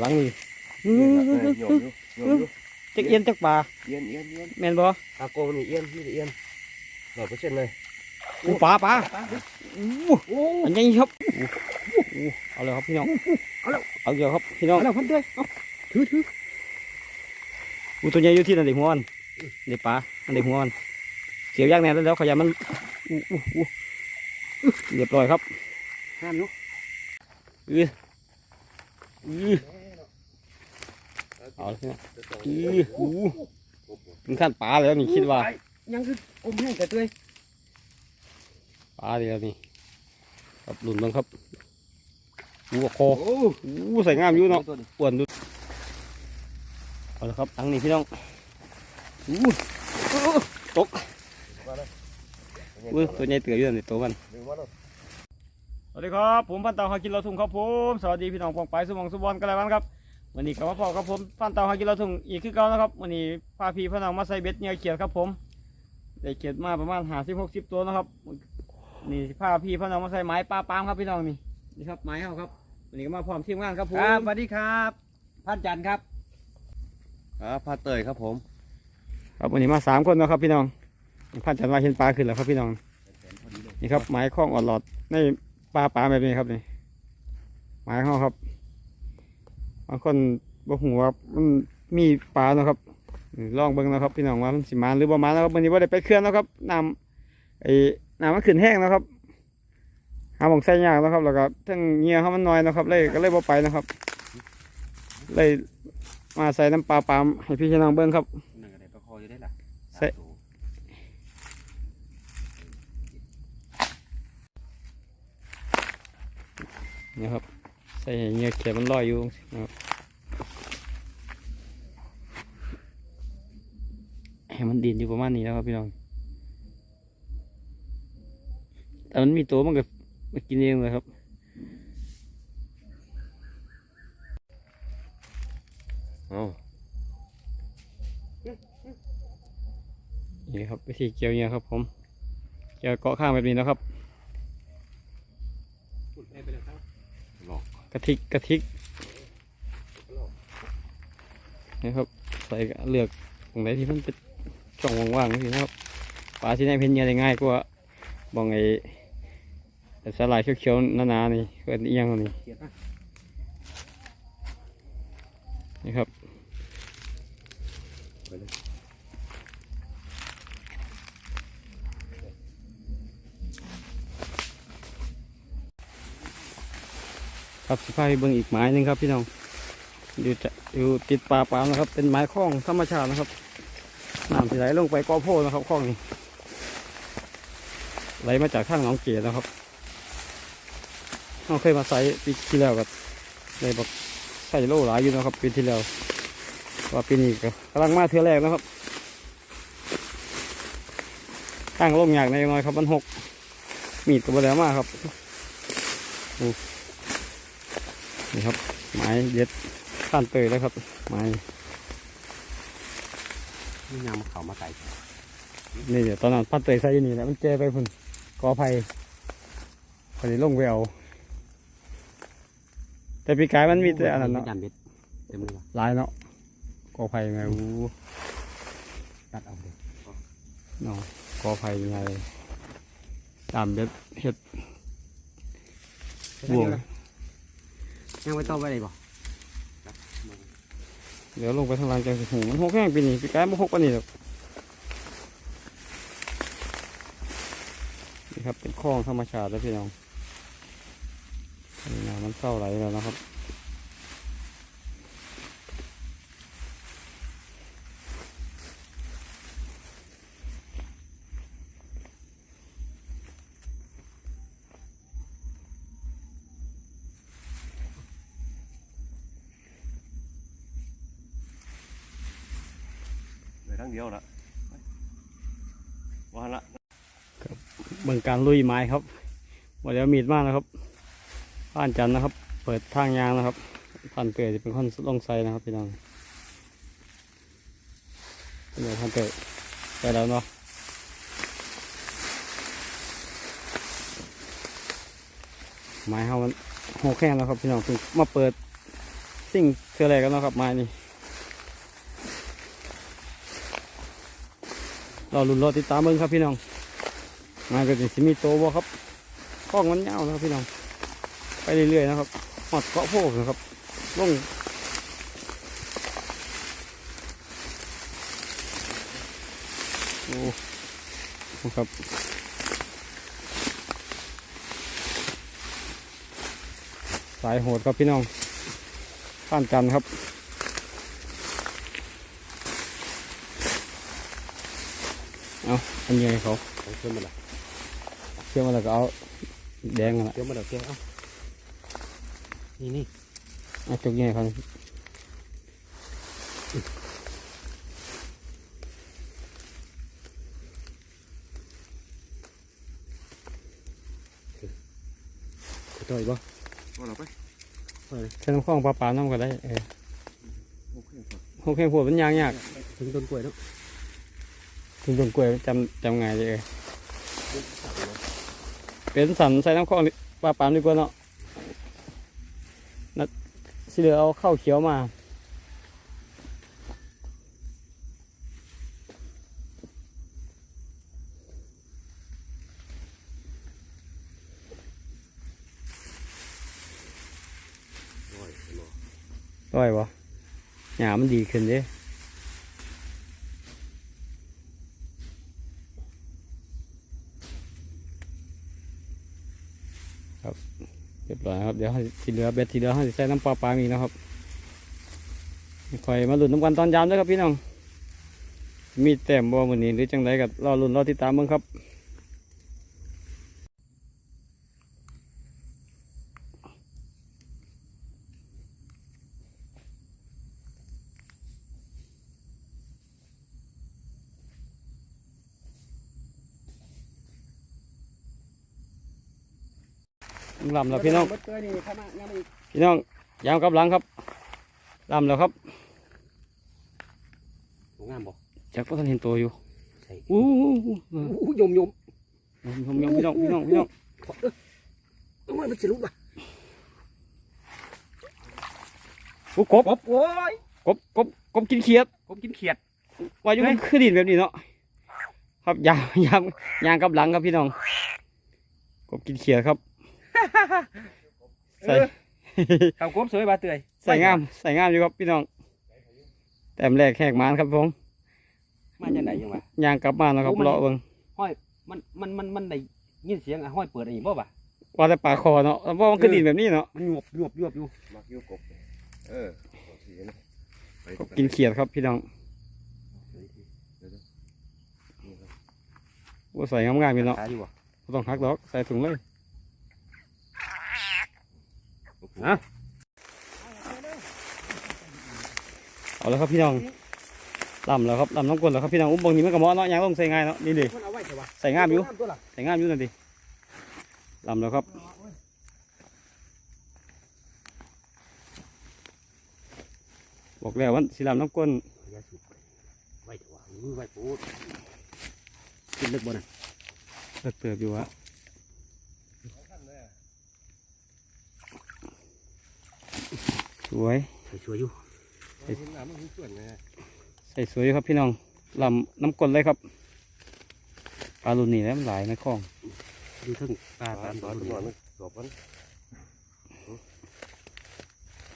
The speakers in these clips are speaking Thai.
หลังนี่เอียนละเออโยมอยู่โยมอยู่จักเอียนจักปลาเอียนเอียนเอียนแม่นบ่อาโกงนี่เอียนนี่เอียนร้อยเปอร์เซ็นต์เลยอู้ปลาปลาอู้โอ้อันนี้ครับอู้อู้เอาเลยครับพี่น้อง เอาแล้วเอาเยอะครับพี่น้องเอาแล้วพันเต้เอาถือถืออู้ตัวใหญ่อยู่ที่นั่นเด็กหัวมันเด็กปลาอันเด็กหัวมันเสียบยากแน่แล้วแล้วขยะมันอู้อู้อู้เรียบร้อยครับงานอยู่อื ออือเอาเลยนะอืออู้ถึงขั้นปลาแล้วนี่คิดว่า ยังคืออมแห้งแต่ตัวปลาเดียวนี่ครับหลุนเบังครับอู้กับคอโอ้อู้ใส่งามอยู่เนาะตัวนี้อ้วนดูเอาละครับทั้งนี้พี่น้องอู้ตกอู้ตัวใหญ่เตืออยู่นี่ตัวมันดึงมาแล้ วสวัสดีครับ ผมพันเตาหากินเราทุ่งครับผมสวัสดีพี่น้องปองไปสมองสุบอลกันแล้วกันครับวันนี้กับมาพอครับผมพันเตาหากินเราทุ่งอีกคือเก่านะครับวันนี้พาพี่พน้องมาใส่เบ็ดเหนียวเขียดครับผมได้เขียดมาประมาณหาสิบหกสิบตัวนะครับนี่พาพี่พน้องมาใส่ไม้ปลาปามครับพี่น้องนี่นี่ครับไม้เขาครับวันนี้ก็มาพร้อมทีมงานครับผมครับสวัสดีครับพันจันทร์ครับครับพันเตยครับผม ครับวันนี้มาสามคนเนาะครับพี่น้องพันจันทร์มาเห็นปลาขึ้นแล้วครับพี่น้องนี่ครับไม้ข้องอ่อนหลอดใน ปลาปลาแบบนี้ครับนี่ไม้เขาครับบางคนบอกหัวมันมีปลาเนาะครับนี่ลองเบิ่งนะครับ พี่น้องว่ามันสิมาหรือบ่มาเนาะครับวันนี้ว่าได้ไปเคลื่อนนะครับน้ำไอ้น้ำมันขึ้นแห้งนะครับหาหมองใส่ยากนะครับแล้วก็ทั้งเงี้ยเขามันน้อยนะครับ เลยก็เลยบ่ไปนะครับ เลยมาใส่น้ำปลาปลาให้พี่น้องเบิ่งครับ หนึ่งอะไรประคออยู่ได้ล่ะ ใส่ นี่ครับใส่เงียเขียมันลอยอยู่นะครับให้มันดินอยู่ประมาณนี้แล้วครับพี่น้องแต่มันมีตัวมันก็มากินเองเลยครับอ๋อนี่ครับวิธีเกี่ยวเนี่ยครับผม เกี่ยวเกาะข้างแบบนี้นะครับ หลอ กระทิกกระทิกนะครับใส่เลือกตรงไหนที่มันเป็นช่องว่างๆนี่นะครับปลาที่ไหนเพ็นเนียได้ง่ายกว่าบองไอ้สลายเขียวๆหนาๆนี่เกิดเอียงนี่เกียรตินะนี่ครับ ไปเลย ครับสิพาไปเบิ่งอีกไม้หนึงครับพี่น้องอยู่จะอยู่ติดป่าปามนะครับ เป็นไม้คล้องธรรมชาตินะครับน้ำที่ไหลลงไปกอโพนะครับคล้องนี้ไหลมาจากข้างหนองเกศนะครับเราเคยมาใส่ปีที่แล้วกับเลยบอกใส่โล่หลายอยู่นะครับปีที่แล้วว่าปีนี้ก็กำลังมาเทือแรกนะครับตั้งลงอยากในน้อยครับมันหกมีดตัวแล้วมากครับ นี่ครับ ไม้เด็ดข้านเตยแล้วครับ ไม้นี่ยามมาเขามาไก่นี่เดี๋ยวตอนนั้นพันเตยใส่อยู่นี่แหละมันเจไปพุ่นกอไผ่พอดีลงไปเอาแต่ปีกายมันมีแต่อันนั้นเนาะจันเบ็ดเต็มเลยว่ะหลายเนาะกอไผ่ไงอู้ตัดเอาเลยเนาะกอไผ่ไงตามเด็ดเห็ดบวง ยังไม่ต้องไปไหนบ่เดี๋ยวลงไปทางล่างจังสิหูมันหกแห้งปีนี้ปีกายมันหกปีนนี้หรอกนี่ครับเป็นคลองธรรมชาติแล้วพี่น้องน้ำมันเศร้าไหลแล้วนะครับ ไปทั้งเดียวละวันละ เบิ่ง การลุยไม้ครับว่าเดี๋ยวมีดมากนะครับบ้านจันทร์นะครับ เปิดทางยางนะครับพันเตยจะเป็นคนลงไซนะครับพี่น้องเป็นไงพันเตยไปแล้วเนาะไม้เฮามันโหแข้งแล้วครับพี่น้องเพิ่งมาเปิดสิ่งเสืออะไรกันเนาะครับไม้นี่เราลุ้นรอติดตามเบิ่งครับพี่น้อง ไม้ก็จะมีโตบ่ครับข้องมันยาวนะครับพี่น้องไปเรื่อยๆนะครับหอดเกาะโพกนะครับลงโอ้โหครับสายโหดครับพี่น้องป้านจันครับเอาอันนี้ให้เขาเอาเชื่อมมาละ เชื่อมมาแล้วก็เอาแดงกันละเชื่อมมาละเชื่อมเอานี่นี่เอาจุกยังไงครับต่อยบ่เอาเราไปใช้น้ำข้องปลาปลาน้ำก็ได้เออโอเคครับโอเคพวกมันยางยากถึงต้นกล้วยเนาะถึงต้นกล้วยจำจำไงายเลยเออ เป็นสันใส่น้ำข้องปลาปลาดีกว่าเนาะนัดสิเหลือเอาข้าวเขียวมาโอ้ยเนาะร้อยวะหยามันดีขึ้นเด้ครับเรียบร้อยครับ เดี๋ยวทีเหลือเบ็ดทีเหลือให้ใส่น้ำปลาปลามีนะครับคอยมาหลุดน้ำกันตอนยามด้วยครับพี่น้อง มีแต้มบ่วันนี้หรือจังไรกับรอลุ้นรอติดตามมึงครับ ลำแล้วพี่น้องเบิดเกยนี่เข้ามายังไม่อีกพี่น้องยามกับหลังครับลำแล้วครับโอ้งามบ่จักก็ท่านเห็นตัวอยู่ใช่อู้หูหูหูอู้ยมยมผมผมยังพี่น้องพี่น้องพี่น้องขอเด้อโอ้ยมันสิลุกว่ะอู้กบกบโอ้ยกบกบกบกินเขียดกบกินเขียดว่าอยู่มันคือดินแบบนี้เนาะครับยามยามยางกับหลังครับพี่น้องกบกินเขียดครับ ใส่เอากบสวยบาเตยใส่งามใส่งามอยู่ครับพี่น้อง แต้มแรกแขกมานครับผมมาจากไหนยังวะยางกลับมาแล้วครับโอ้มันเลาะเบิ่งมันมันมันมันได้ยินเสียงอะห้อยเปิดอะไรบ่บ่ะว่าแต่ปลาคอเนาะเพราะมันคือดินแบบนี้เนาะมันหยวบหยวบหยวบอยู่มักอยูกบเออเอาสีนะไปกบกินเขียดครับพี่น้องว่าใส่งามๆพี่น้องขายอยู่บ่บ่ต้องหักดอกใส่ถุงเลย ฮะเอาแล้วครับพี่น้องลำแล้วครับลำน้องกลแล้วครับพี่น้องอุ้มบางทีมันก็เหมาะเนาะยางลงใส่ง่ายเนาะนี่ดิมันเอาไว้เถอะวะใส่งามอยู่ตัวละใส่งามอยู่นั่นดิลำแล้วครับบอกแล้ววันสีลำน้องกลยาสูบไว้เถอะวะมือไว้ปูดกินลึกบ่น่ะเลิกเติบอยู่ฮะ วยใส่ชัวอยู่เห็นน้ำมันส่วนไงใส่สวยอยู่ครับพี่น้องลำน้ำกลเลยครับปลาลุนนี่แหล้วมันหลายในคลองอยู่ทั้งปลาปลาตามตตัอวนนอนมันสอบมัน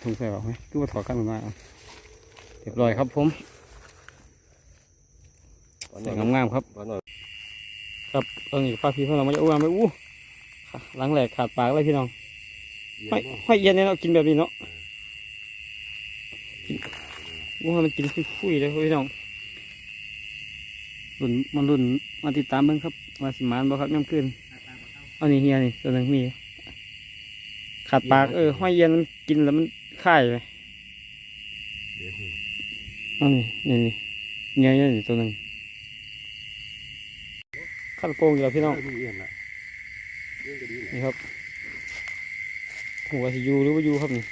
ถุงใส่บอกไหมคือว่าถอดกันมาเอาเรียบร้อยครับผมใส่งามๆครับปลานอนครับตอนนี้ป้าพี่พวกเรามาจะอ้วนไปอู้หลังแหลกขาดปากเลยพี่น้องห้อยห้อยเย็นเนี่ยเนาะกินแบบนี้เนาะ กินอู้ให้มันกินฟุยๆเลยพี่น้องรุ่นมันรุ่นมาติดตามเบิ่งครับมาสิมานบ่ครับย่ำขึ้นอานี่เฮียนี่ตัวหนึ่งมีขาดปากเออห้อยเย็นมันกินแล้วมันค่ายไปอานี่นี่นี่เงี้ยนี่ตัวหนึ่งขั้นโกงอยู่แล้วพี่น้องนี่ครับหัวสิอยูหรือว่าอยูครับนี่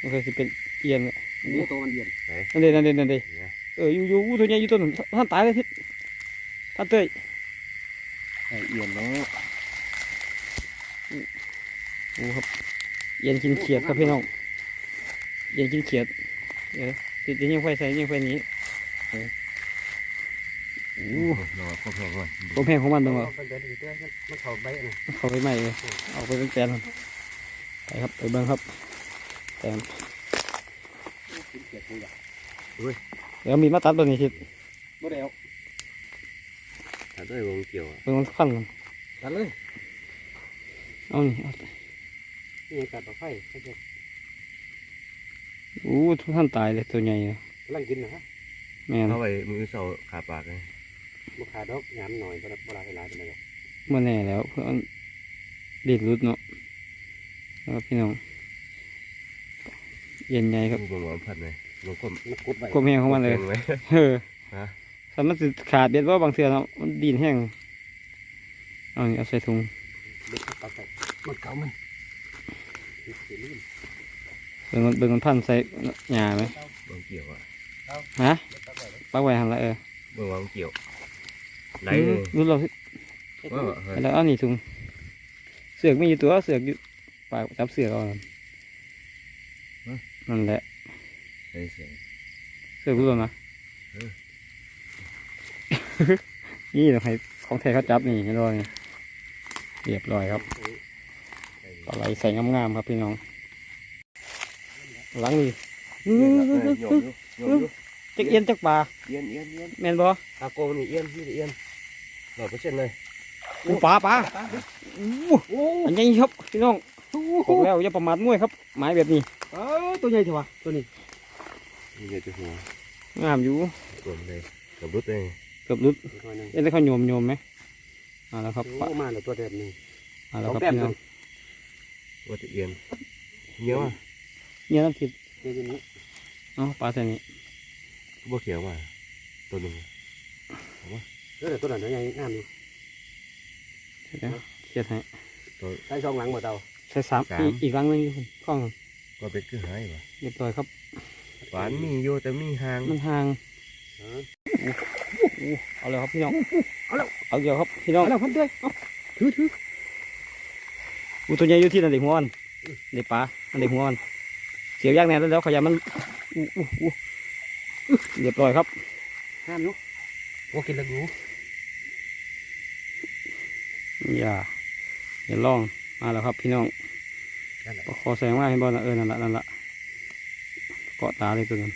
มันเคยสิเป็นเอียนอะนี่ตัวมันเอียนนั่นเด่นนั่นเด่นนั่นเด่นเอออยู่อยู่อู้ตัวใหญ่อยู่ตัวนั้นท่านตายเลยทิศท่านเต้ยไอเอียนเนาะอู้ครับเอียนกินเขียดครับพี่น้องอย่ากินเขียดเออติดยิงไฟใส่ยิงไฟนี้โอ้โหรอครบแล้วก่อนผมแพงของมันตรงว่ามันเดินอยู่ด้วยมันเข้าใบนะเขาไปใหม่เลยเอาไปเป็นแปลนครับไปครับไปเบิ้งครับ แปลนกินเกียดกูอยากเดี๋ยวมีดมาตัดตัวนี้ทิศบ่ได้เอาถ้าด้วยวงเกี่ยวอะเบิ้งมันขั้นกันตัดเลย เอานี่เอานี่ตัดต่อไฟเขาจะอู้ทุกท่านตายเลยตัวใหญ่เลยกำลังกินนะฮะแม่นเอาไว้มือเสาขาปากเลยลูกค้าดอกยามหน่อยบ่ได้บ่ได้เวลาเป็นไรหรอกเมื่อแน่แล้วเพื่อนดิดรุดเนาะแล้วพี่น้อง เย็นใหญ่ครับดูบางพันเลยลงก้มมันกุดไว้กลมแห้งของมันเลยไว้เออฮะแต่มันสิขาดเด็ดว่าบางเทื่อเนาะมันดินแห้งเอานี่เอาใส่ถุงเด็กตัดใส่มันเก่ามันสิลืมเบิ่งมันเบิ่งมันพันใส่หญ้าไหมวงเกี่ยวอะฮะปักไว้หันละเออเมื่อวางเกี่ยวไหลเลยรู้เราสิเออเออแล้วเอานี่ถุงเสือกมีอยู่ตัวเสือกอยู่ปากจับเสือกเอานั่น แหละใส่เสียงเสือกรู้แล้วนะเออนี่เราให้ของแท้เขาจับนี่เห็นบ่นี่เรียบร้อยครับปลาไหลใส่งามๆครับพี่น้องหลังนี่เอียนครับเออโยมอยู่โยมอยู่จักเอียนจักปลาเอียนเอียนเอียนแม่นบ่ตาโกนี่เอียนนี่เอียนร้อยเปอร์เซ็นต์เลยอู้ปลาปลาอู้โอ้อันนี้ครับพี่น้องบอกแล้วอย่าประมาทมวยครับ หมายแบบนี้ เออตัวใหญ่เถอะวะตัวนี้นี่เดี๋ยวจะหัวงามอยู่กลมเลยกับรุดเลยเกือบหลุดตัวนึงเอ็นได้เขาโยมโยมไหมมาแล้วครับโอ้มาแล้วตัวเด็ดนึงมาแล้วครับสองแต้มพี่น้องว่าจะเอียนเงี้ยวอะเนี่ยน้ำทิพย์นี่ตัวนี้เอ๋อปลาใส่นี่บ่เขียวมาตัวหนึ่งเออตัวนั้นตัวใหญ่งามอยู่เดี๋ยวเครียดให้ใส่ซองหลังบ่เตาใส่สามอีกอีกรังหนึงอยู่คุณข้อง ก็เป็นคือหายวะเรียบร้อยครับหวานมีอยู่แต่มีหางมันห่างเอออู้เอาเลยครับพี่น้องเอาแล้วเอาเกี่ยวครับพี่น้องเอาแล้วพันเต้ยเอาถือถืออู้ตัวใหญ่อยู่ที่นั่นเด็กหัวมันเด็กปลาอันเด็กหัวมันเสียบยากแน่แล้วแล้วขยะมันอู้อู้อู้เรียบร้อยครับงามอยู่โอ้กินแล้วอยู่อย่าอย่าลองมาแล้วครับพี่น้อง นั่นแหละปลาคอแสงว่าเห็นบ่นะเออนั่นละนั่นละเกาะตาเลยตัวนั้น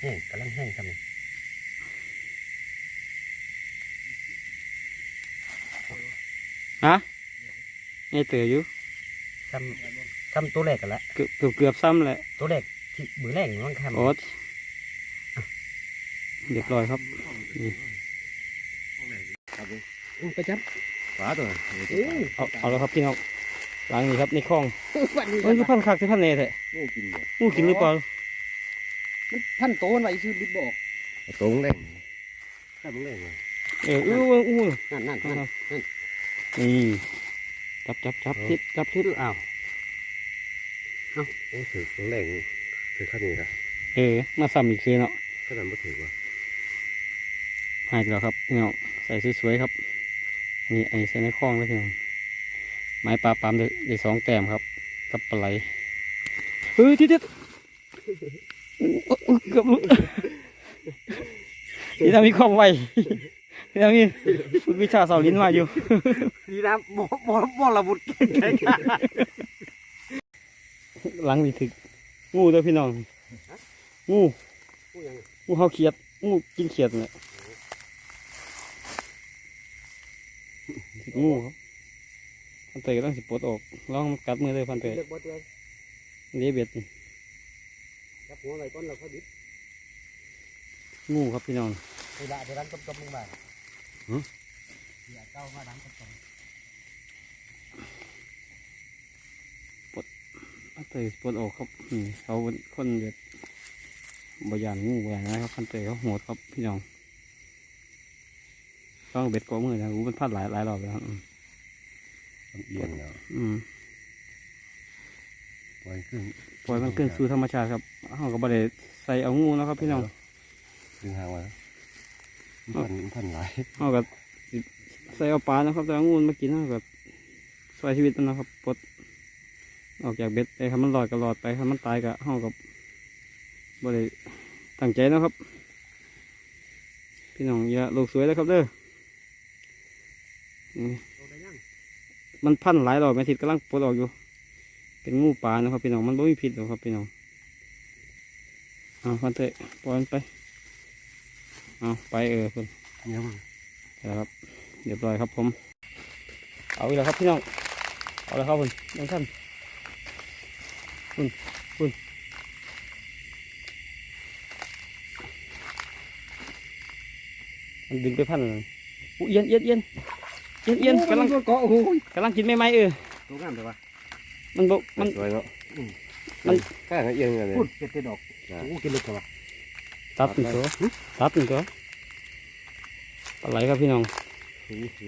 แห้งกำลังแห้งครับนี่ฮะไงเต๋ออยู่ทำทำตัวแรกกันละเกือบเกือบเกือบซ้ำแหละตัวแรกที่มือแรกมันคำโอ๊ตเรียบร้อยครับนี่ ไปจับฝาตัวเอาเอาแล้วครับพี่น้องหลังนี้ครับในคลองวันนี้เอ้ยคือพันคักคือพันเนแท้งูกินเนี่ยงูกินหรือเปล่ามันพันโตนไว้ชื่อบิดบอกตรงแรงถ้ามึงเล่นเอออู้อู้นั่นนั่นนั่นนี่จับจับจับทิศจับทิศอ้าวโอ้ถือตรงแรงถือข้านี้ละเออมาซ้ำอีกคือเนาะข้านั้นไม่ถือวะหายแล้วครับพี่น้องใส่สวยๆครับ อันนี่ไอ้ใส่ในคลองเลยพี่น้องไม้ปลาปามได้ได้สองแต้มครับ กับปลาไหลเฮ้ยทิศทิศอุ๊ยเกือบหลุดนี่ทำมีความไวนี่ทำมีฝึกวิชาเสาลิ้นมาอยู่ดีนะบ่บ่บ่ระบุดเก่งใช่ไหมหลังนี่ถึกงูเด้อพี่น้องงูงูเขาเขียดงูกินเขียดเนี่ยถึก งูครับพันเตยก็ต้องสิปลดออกลองกัดมือเลยพันเตยเลือกบ่เลยนี่เบ็ดนี่จับหัวอะไรก้อนเราเขาดิบงูครับพี่น้องเวลาเดี๋ยวร้านต้มๆมึงบ้างอย่าเก้ามาร้านต้มพันเตยปลดออกครับนี่เขาเป็นคนแบบบยานงูบยานนะครับพันเตยเขาโหดครับพี่น้อง ต้องเบ็ดกอมือนะรู้มันพลาดหลายหลายรอบแล้วครับอืมเอียงแล้วอืมปล่อยขึ้นปล่อยมันขึ้นสู่ธรรมชาติครับเขาก็บ่ได้ใส่เอางูเนาะครับพี่น้องดึงหางไว้พันพันหลายเขาก็สิใส่เอาปลานะครับแต่เอางูมากินนะครับซอยชีวิตมันนะครับปลดออกจากเบ็ดไปครับมันลอยก็ลอยไปครับมันตายก็เฮากับบ่ได้ตั้งใจนะครับ พี่น้องอย่าลูกสวยแล้วครับเด้อนี่ มันพันหลายดอกแม่ทิดกำลังปลดออกอยู่ เป็นงูปลานะครับพี่น้องมันไม่มีพิษหรอกครับพี่น้องเอาพันเตะปล่อยไปเอาไปเออเพิ่นเยอะมากครับเรียบร้อยครับผม เอาอีกแล้วครับพี่น้องเอาแล้วครับคุณน้องท่านคุณคุณมันดึงไปพันเลยอู้เอียนเอียนเอียน เอียนเอียนกำลังเกาะโอ้ยกำลังกินไม่ไหมเออตัวงามแต่ว่ามันบมันสวยเนาะมันข้างเอียงกันเลยพูดเต็ดดอกโอ้กินเล็กกว่าตัดหนึ่งตัวตัดหนึ่งตัวปลาไหลครับพี่น้อง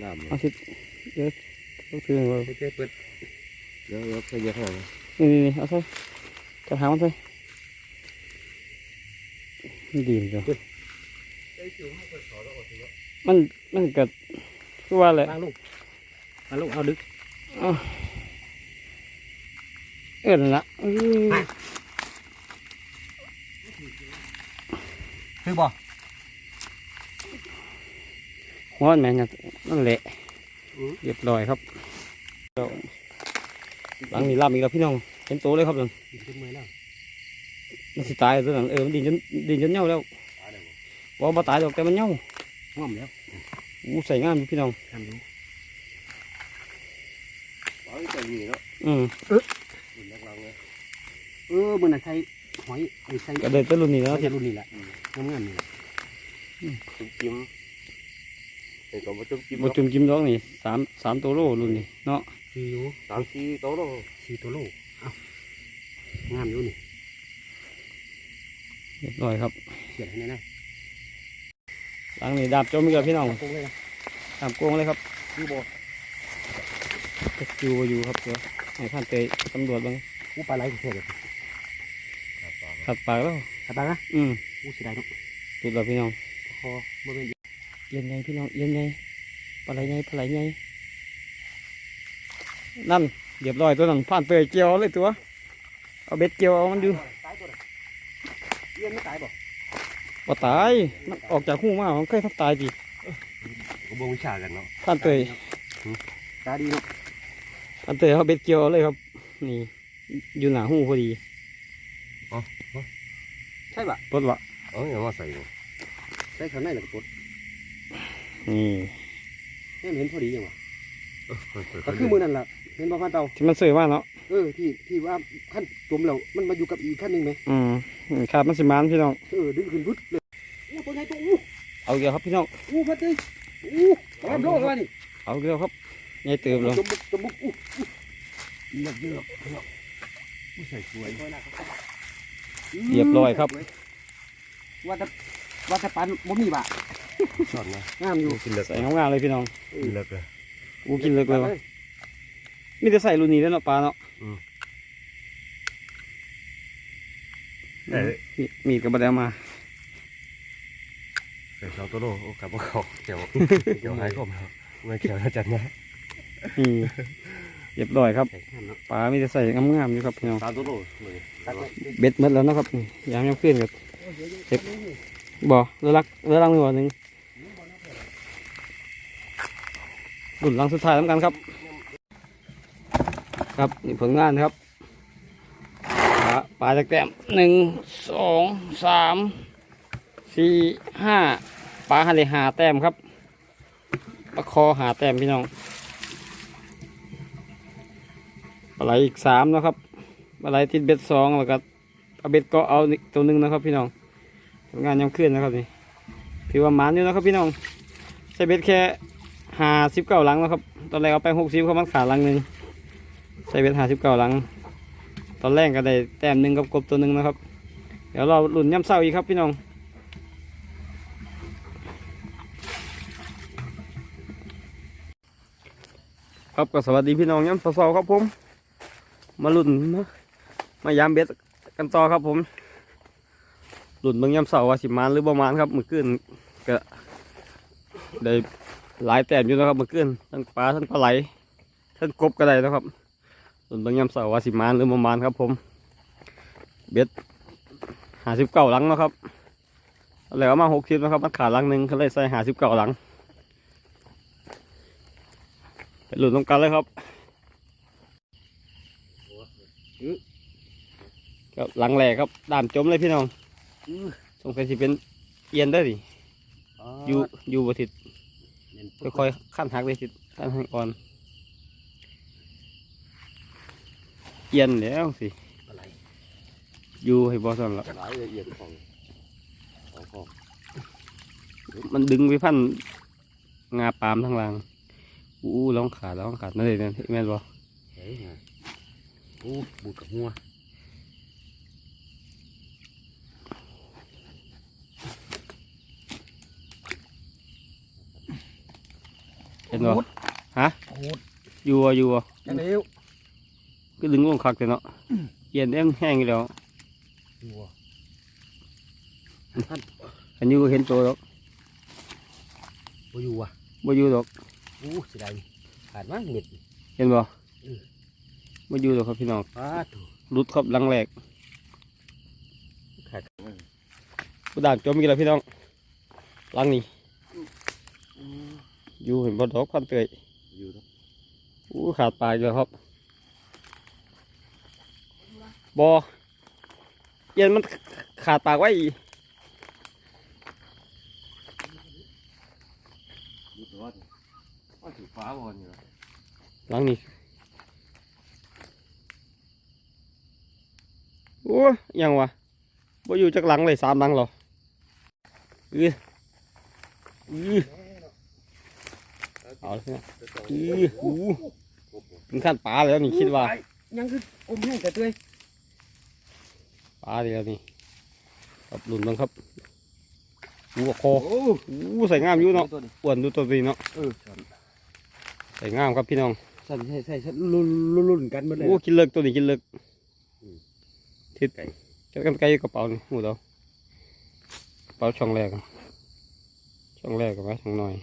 งามเลยเอาสิเดี๋ยวต้องซื้อมาเจ๊เปิดเดี๋ยวเดี๋ยวไปเยอะขนาดนี้นี่นี่นี่เอาใส่กระถางมันใส่มันดีจังมันมันเกิด คือว่าอะไรมาลูกมาลูกเอาดึกอ้าวเอ็นนละอื้อคือบ่หัวมันแม่นเนี่ยนั่นแหละเรียบร้อยครับแล้วหลังนี้ลามอีกแล้วพี่น้องเห็นโตเลยครับนั่นกินขึ้นมือแล้วมันสิตายตัวนั้นเออมันดินจนดินจนเน่าแล้วบ่บ่ตายดอกแต่มันเน่าง่อมแล้ว อู้ใส่งามอยู่พี่น้องทำดูเอาใจนี่เนาะอืมหุ่นนักลังเลยเออมันน่ะใส่หอยไอ้ใส่ก็เดินแตะรุ่นนี้แล้วใส่เทียบรุ่นนี้แหละงามๆนี่แหละจุ๊บจิ้มเห็นก็มาจุ๊บจิ้มบจุ่มจิ้มดอกนี่สามสามตัวโลรุ่นนี้เนาะสี่อยู่สามสี่โต๊ะเนาะสี่ตัวลูกเอ้างามอยู่นี่เรียบร้อยครับเขียนให้แน่ หลังนี้ดาบจมอีกแล้วพี่น้องๆโกงเลยนะดาบโกงเลยครับดูบ่จะอยู่บ่อยู่ครับเดี๋ยวให้ผ่านเตยตำรวจบ้างอู้ปลาไหลเท่เลยขัดปากแล้วขับปลานะอืมอู้เสียดายเนาะสุดแล้วพี่น้องคอบ่เป็นเอีย็นไงพี่น้องเอีย็นไงปลาไหลไงปลาไหลไงนั่นเรียบร้อยตัวนั้นผ่านเตยเกี่ยวเลยตัวเอาเบ็ดเกี่ยวเอามันอยู่ตายตัวน่ะเอี้ยนไม่ตายบ่ บ่ตายมันออกจากหูมามันเคยทับตายดิก็บ่วิชากันเนาะผ่านเตยตาดีเนาะผ่านเตยเอาเบ็ดเกี่ยวเลยครับ นี่อยู่หน้าหูพอดีใช่ป่ะปลดวะเอาอย่ามาใส่เลยใส่ข้างในน่ะก็ปลดนี่เห็นเห็นพอดีจังวะเออค่อยๆก็คือมือนั่นแหละ เห็นบ่พันเตาที่มันเสยมากเนาะเออที่ที่ว่าขั้นจมแล้วมันมาอยู่กับอีกขั้นหนึ่งไหมอืมขาดมันสิมานพี่น้องเออดึงขึ้นพุดเลยอู้ตัวใหญ่ตัวอู้เอาเกี่ยวครับพี่น้องอู้พัดเลยอู้แอบโลกว่านี่เอาเกี่ยวครับใหญ่เติบเลยจมบุกจมบุกอู้อู้เยอะเยอะผู้ใส่สวยเรียบร้อยครับว่าแต่ว่าแต่ปันบ่มีบ่ะสอนนะงามอยู่กินเลิกใส่งามๆเลยพี่น้องกินเลิกเลยกูกินเลยเลยวะ มีแต่ใส่รุ่นนี้แล้วเนาะปลาเนาะเอ้ยมีมีดกับบะเดวมา ใส่สองตัวโลโอ้กลับมาเขาเกี่ยว เกี่ยวหายคมแล้วไม่เกี่ยวนะจัดนะอืมเรียบร้อยครับใส่งามเนาะปลามีแต่ใส่งามๆอยู่ครับพี่น้องสามตัวโลเลยตัดไว้เบ็ดหมดแล้วเนาะครับนี่ยามยังขึ้นกับเจ็บบ่เรือลักเรือลังมือบ่หนึ่งรุ่นหลังสุดท้ายแล้วกันครับ ครับนี่ผลงานครับปลาจากแต้มหนึ่งสองสามสี่ห้าปลาหันเลหาแต้มครับปลาคอหาแต้มพี่น้องปลาไหลอีกสามนะครับปลาไหลติดเบ็ดสองแล้วก็ปลาเบ็ดก็เอาอีกตัวหนึ่งนะครับ พี่น้องผลงานยังขึ้นนะครับนี่ถือว่าหมานอยู่นะครับพี่น้องใช้เบ็ดแค่หาสิบเก้าหลังนะครับ ตอนแรกเอาไปหกสิบเขามันขาดหลังหนึ่ง ใส่เบ็ดหาสิบเก้าหลัง ตอนแรกก็ได้แต้มหนึ่งกับกบตัวหนึ่งนะครับ เดี๋ยวเราหลุนย่ำเศร้าอีกครับพี่น้องครับก็สวัสดีพี่น้องย่ำเศร้าครับผม มาหลุนมามายามเบ็ดกันต่อครับผมหลุนเบิ่งย่ำเศร้าว่าสิมานหรือประมาณครับมือขึ้นก็ได้หลายแต้มอยู่นะครับเมื่อคืนทั้งปลาทั้งปลาไหลทั้งกบก็ได้นะครับ ส่วนบางยามเสาร์ว่าสิมานหรือประมาณครับ ผม เบ็ดหาสิบเก้าหลังเนาะครับแล้วเอามาหกสิบนะครับ มันขาดหลังหนึ่งเขาเลยใส่หาสิบเก้าหลังไปหลุดตรงกันเลยครับครับหลังแหลกครับด่านจมเลยพี่น้องสงสัยสิเป็นเอียนได้อดิอยู่อยู่บทิศค่อยๆขั้นหักเลยทิศขั้นหักก่อน เอียนแล้วสิอะไรอยู่ให้บอสันละหลายละเอียดของของของมันดึงไปพันงาปาล์มทั้งหลังอู้ร้องขาดร้องขาดนั่นเลยนั่นแม่นบอเฮ้ยไงโอ้บูดกับหัวเห็นบอฮะโอ้โหอยู่บ่อยู่บ่ยังเร็ว ก็ดึงลงคักเลยเนาะเย็นเอ็มแห้งอยู่แล้วหัวอันอยู่เห็นตัวดอกบ่อยู่อะบ่อยู่ดอกโอ้เสียดายขาดมากเม็ดเห็นบ่อืมบ่อยู่ดอกครับพี่น้องป้าถูรุดครับหลังแหลกขาดกูด่างจมอีกแล้วพี่น้องหลังนี้อยู่เห็นบ่ดอกพันเตยอยู่ครับอู้ขาดปลายแล้วครับ บอเย็นมันขาดปากไว้อีกอยู่ตัวนี่ว่าถือฟ้าบอลอยู่หลังนี้โอ้ยยังวะบ่อยู่จักหลังเลยสามหลังเหรออืออือเอาเลยนะอือหูถึงขั้นปลาแล้วนี่คิดว่ายังคืออมแห้งแต่ตัว ปลาเดียวนี่ครับหลุนบ้างครับหูกับคอโอ้หูใส่งามอยู่เนาะตัวนี้อ้วนดูตัวนี้เนาะเออสั่นใส่งามครับพี่น้องสั่นใช่ใช่ใช่รุ่นรุ่นรุ่นกันหมดเลยโอ้กินเลิกตัวนี้กินเลิกทิศไก่จะกันไกลกระเป๋านี่หูเรากระเป๋าช่องแรกอะช่องแรกกับไว้ช่องหน่อย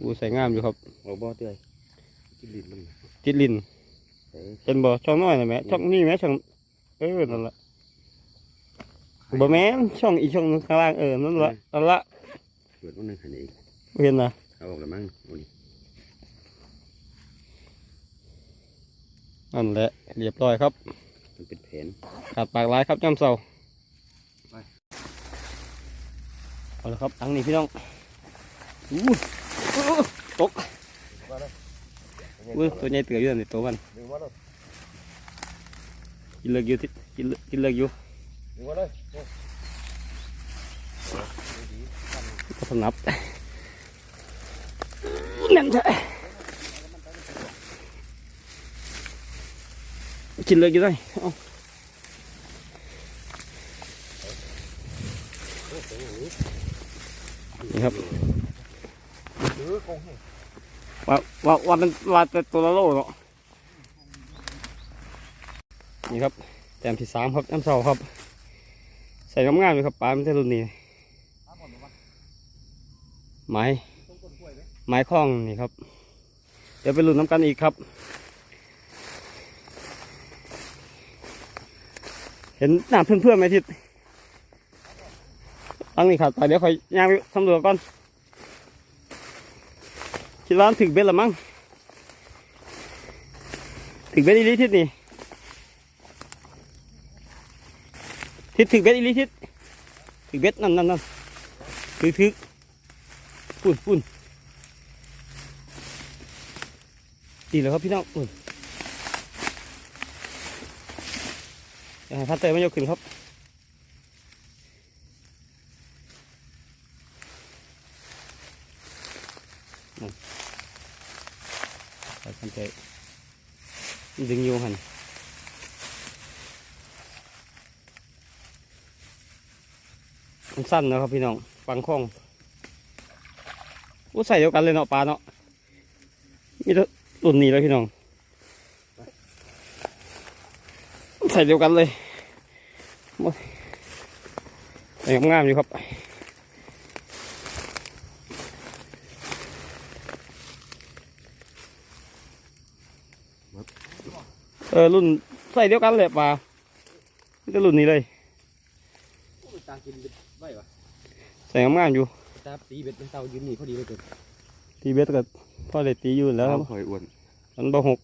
อูใส่งามอยู่ครับโอ้บ่เตื้อยกินลิ้นมันติดลิ้นเอ้ยเป็นบ่ช่องน้อยนะแม่ช่องนี่แม่ช่อง เออนั่นแหละบ่แม่นช่องอีกช่องหนึงข้างล่างเออนั่นละนั่นละเปิดมันนึงหันอีกบ่เห็นนะเอาออกแล้วมั้งโอ้นี่นั่นแหละเรียบร้อยครับ มันเป็นแผนขาดปากหลายครับจ้ำเสาเอาละครับอังนี้พี่น้องอู้อู้ตกอู้ตัวใหญ่เตืออยู่ในตัวมันดึงมาเลย กินเลิกอยู่ที่กินเลิกกินเลิกอยู่ดึงมาเลยก็สนับนั่นใช่กินเลิกอยู่ได้เอานี่ครับถือกงให้ว่าว่าว่ามันว่าแต่ตัวละโลเนาะ นี่ครับแต้มที่สามครับน้ำเสาครับ ใส่น้ำงามๆเลยครับปลาไม่ใช่รุ่นนี้ไม้ไม้คล้องนี่ครับ เดี๋ยวไปลุ้นน้ำกันอีกครับ เห็นหน้าเพื่อนๆไหมทิศตั้งนี่ขาดไปเดี๋ยวคอยย่างไปสำรวจก่อนคิดว่านถึงเบ็ดละมั้งถึงเบ็ดอีลิทิศนี่ ทิศถึงเบ็ดอีลิทิศถึงเบ็ดนั่นนั่นนั่นถึกถึกปุ่นปุ่นดีแล้วครับพี่น้องปุ่นเดี๋ยวให้พัดเตยมายกขึ้นครับใส่คันเตะดึงอยู่หัน มันสั้นนะครับพี่น้องฟังคองอู้ใส่เดียวกันเลยเนาะปลาเนาะมีรุ่นนี้แล้วพี่น้อง ใส่เดียวกันเลยใส่งามอยู่ครับเออรุ่นใส่เดียวกันเลยป่าจะรุ่นนี้เลย ใส่งามๆอยู่ตาตีเบ็ดเป็นเตายืนนี่พอดีเลยเกินตีเบ็ดก็พ่อเลยตีอยู่แล้วครับหอยอ้วนมันบ่หก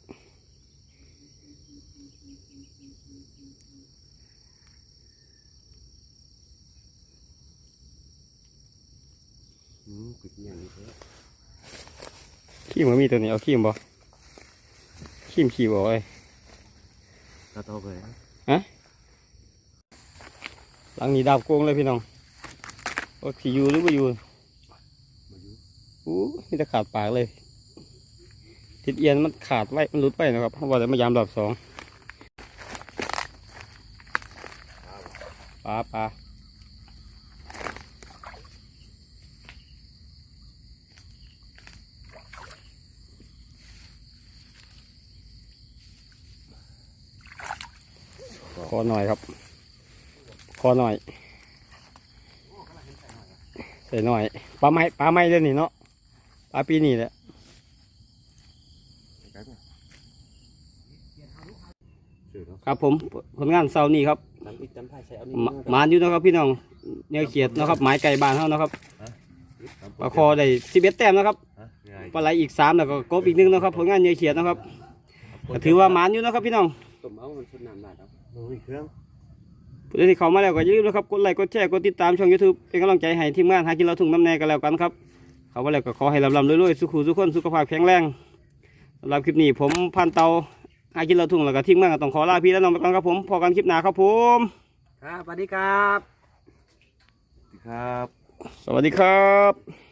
อืมปิดอย่างนี้เลยขี้มันมีตัวนี้เอาขี้มบ่ขี้มขี้บ่ไอ้ยตาโตไปหลังนี้ดาบโกงเลยพี่น้อง โอ้ขี้อยู่หรือบ่อยู่อยู่อู้มีแต่ขาดปากเลย ทิศเอียนมันขาดไว้ มันหลุดไปนะครับเพราะว่าจะมายามรอบสองปลาปลาคอหน่อยครับคอหน่อย ใส่หน่อยปลาไม้ปลาไม้เล่นนี่เนาะปลาปีนี่แหละไกลปะเสือเนาะครับผมผลงานเสาร์นี้ครับจำอีกจำไพ่ใส่เอานี่หมาหมานอยู่นะครับพี่น้องเนื้อเขียดนะครับหมายไก่บานเท่านะครับปลาคอได้สิบเอ็ดแต้มนะครับฮะง่ายปลาไหลอีกสามแล้วก็กบอีกหนึ่งนะครับผลงานเนื้อเขียดนะครับก็ถือว่าหมานอยู่นะครับพี่น้อง ต้มเอามันสุดน้ำได้ครับมันมีเครื่อง ผู้ใดที่เข้ามาแล้วก็อย่าลืมนะครับกดไลค์กดแชร์กดติดตามช่อง YouTube เป็นกำลังใจให้ทีมงานหากินเราถุงน้ำแน่กันแล้วกันครับเขามาแล้วก็ขอให้ลำลำรวยๆสุขุสุขคนสุขภาพแข็งแรงสำหรับคลิปนี้ผมพันเตาหากินเราถุงแล้วก็ทีมงานก็ต้องขอลาพี่และน้องไปก่อนครับผมพอกันคลิปหน้าครับผมครับสวัสดีครับ ครับ สวัสดีครับ